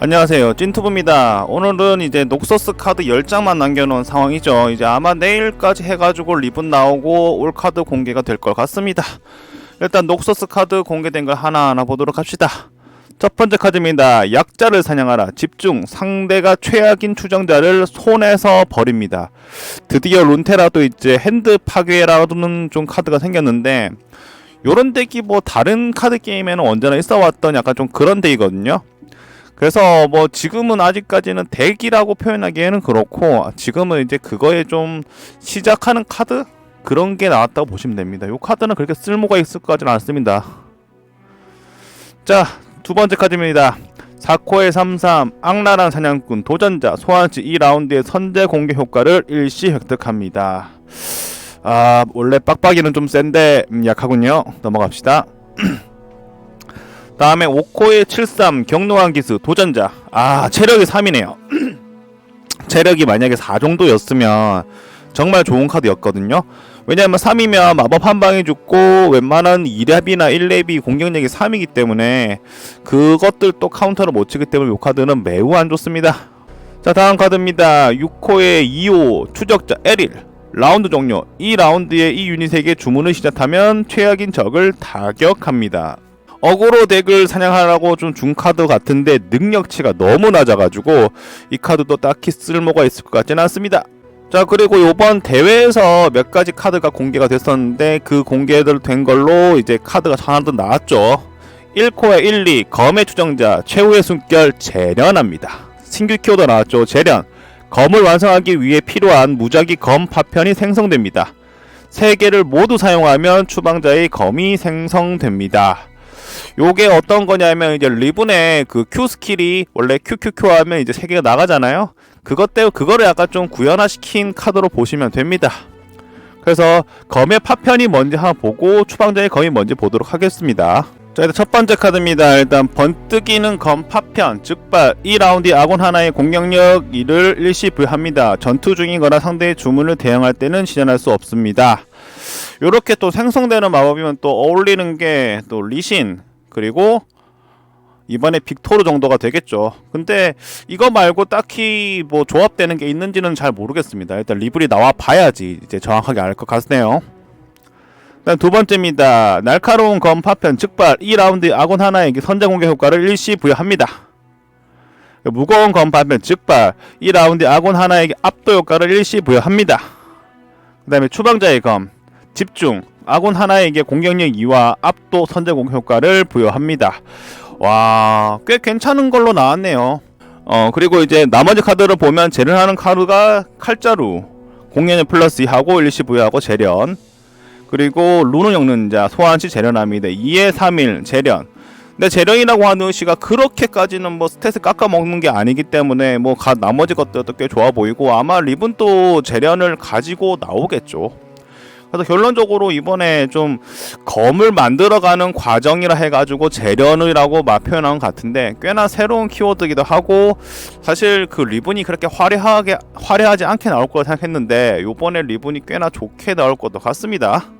안녕하세요. 찐투브입니다. 오늘은 이제 녹서스 카드 10장만 남겨놓은 상황이죠. 이제 아마 내일까지 해가지고 리본 나오고 올 카드 공개가 될 것 같습니다. 일단 녹서스 카드 공개된 걸 하나하나 보도록 합시다. 첫 번째 카드입니다. 약자를 사냥하라. 집중. 상대가 최악인 추정자를 손에서 버립니다. 드디어 룬테라도 이제 핸드 파괴라는 좀 카드가 생겼는데 요런 덱이 뭐 다른 카드 게임에는 언제나 있어왔던 약간 좀 그런 덱이거든요 그래서 뭐 지금은 아직까지는 덱이라고 표현하기에는 그렇고 지금은 이제 그거에 좀 시작하는 카드 그런 게 나왔다고 보시면 됩니다. 요 카드는 그렇게 쓸모가 있을 것 같지는 않습니다. 자, 두 번째 카드입니다. 4코의 33 악랄한 사냥꾼 도전자 소환시 2라운드의 선제 공격 효과를 일시 획득합니다. 아, 원래 빡빡이는 좀 센데 음, 약하군요. 넘어갑시다. 다음에 5코의 73 경로한 기수 도전자. 아 체력이 3이네요. 체력이 만약에 4 정도였으면 정말 좋은 카드였거든요. 왜냐면 3이면 마법 한 방에 죽고 웬만한 2렙이나 1렙이 공격력이 3이기 때문에 그것들 또 카운터를 못 치기 때문에 이 카드는 매우 안 좋습니다. 자 다음 카드입니다. 6코의 2호 추적자 에릴. 라운드 종료. 이 라운드에 이 유닛에게 주문을 시작하면 최악인 적을 타격합니다 어그로 덱을 사냥하라고 좀준 카드 같은데 능력치가 너무 낮아가지고 이 카드도 딱히 쓸모가 있을 것 같지는 않습니다. 자 그리고 이번 대회에서 몇 가지 카드가 공개가 됐었는데 그 공개들 된 걸로 이제 카드가 하나도 나왔죠. 1코에 1, 2 검의 추정자 최후의 숨결 재련합니다. 신규 키워드 나왔죠. 재련 검을 완성하기 위해 필요한 무작위 검 파편이 생성됩니다. 세 개를 모두 사용하면 추방자의 검이 생성됩니다. 요게 어떤 거냐면 이제 리븐의 그 Q 스킬이 원래 QQQ 하면 이제 세 개가 나가잖아요. 그것 때문에 그거를 약간 좀 구현화시킨 카드로 보시면 됩니다. 그래서 검의 파편이 뭔지 한번 보고 추방자의 검이 뭔지 보도록 하겠습니다. 자, 일단 첫 번째 카드입니다. 일단 번뜩이는 검 파편, 즉발 2라운드 아군 하나의 공격력 1을 일시 부여합니다. 전투 중이거나 상대의 주문을 대응할 때는 시전할 수 없습니다. 요렇게 또 생성되는 마법이면 또 어울리는 게 또 리신 그리고 이번에 빅토르 정도가 되겠죠. 근데 이거 말고 딱히 뭐 조합되는 게 있는지는 잘 모르겠습니다. 일단 리블이 나와 봐야지 이제 정확하게 알 것 같네요. 두 번째입니다. 날카로운 검 파편 즉발 2라운드 아군 하나에게 선제 공격 효과를 일시 부여합니다. 무거운 검 파편 즉발 2라운드 아군 하나에게 압도 효과를 일시 부여합니다. 그 다음에 추방자의 검 집중 아군 하나에게 공격력 2와 압도 선제 공격 효과를 부여합니다. 와, 꽤 괜찮은 걸로 나왔네요. 어, 그리고 이제 나머지 카드를 보면 재련하는 카드가 칼자루, 공연력 플러스 2하고 일시 부여하고 재련. 그리고 루는 영능자, 소환시 재련합니다. 2에 3일 재련. 근데 재련이라고 하는 시가 그렇게까지는 뭐 스탯을 깎아먹는 게 아니기 때문에 뭐 가, 나머지 것들도 꽤 좋아 보이고 아마 리븐 또 재련을 가지고 나오겠죠. 그래서 결론적으로 이번에 좀 검을 만들어가는 과정이라 해가지고 재련이라고 막 표현한 것 같은데 꽤나 새로운 키워드기도 하고 사실 그 리븐이 그렇게 화려하게 화려하지 않게 나올 거라 생각했는데 요번에 리븐이 꽤나 좋게 나올 것도 같습니다.